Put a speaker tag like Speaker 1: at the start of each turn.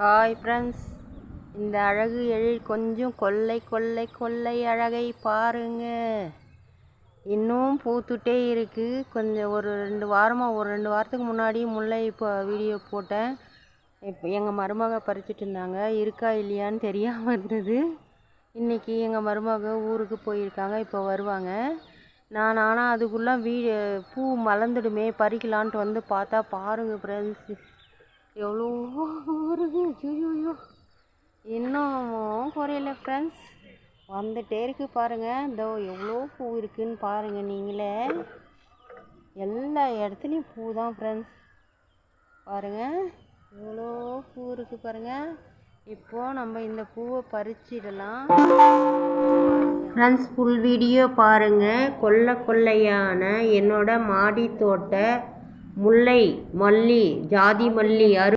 Speaker 1: Hi friends இந்த அழகு எழில் கொஞ்சம் கொள்ளை கொள்ளை கொள்ளை அழகை பாருங்க. இன்னும் பூத்துட்டே இருக்குது கொஞ்சம் ஒரு ரெண்டு வாரமாக ஒரு ரெண்டு வாரத்துக்கு முன்னாடி முல்லை இப்போ வீடியோ போட்டேன். இப்போ எங்கள் மருமக பறிச்சிட்டு இருந்தாங்க. இருக்கா இல்லையான்னு தெரியாமல் இருந்தது. இன்றைக்கி எங்கள் மருமக ஊருக்கு போயிருக்காங்க. இப்போ வருவாங்க. நான் ஆனால் அதுக்குள்ளே வீ பூ மலர்ந்துடுமே. பறிக்கலான்ட்டு வந்து பார்த்தா பாருங்கள் ஃப்ரெண்ட்ஸ் எவ்வளோ வருது ஐயோ இன்னமும் குறையல ஃப்ரெண்ட்ஸ் வந்துட்டே இருக்கு பாருங்கள் இதோ எவ்வளோ பூ இருக்குன்னு பாருங்கள் நீங்களே. எல்லா இடத்துலையும் பூ தான் ஃப்ரெண்ட்ஸ் பாருங்கள் எவ்வளோ பூ இருக்குது பாருங்கள் இப்போது நம்ம இந்த பூவை பறிச்சிடலாம். ஃப்ரெண்ட்ஸ் ஃபுல் வீடியோ பாருங்கள் கொல்லை கொள்ளையான என்னோட மாடி தோட்ட முல்லை மல்லி ஜாதி மல்லி அரு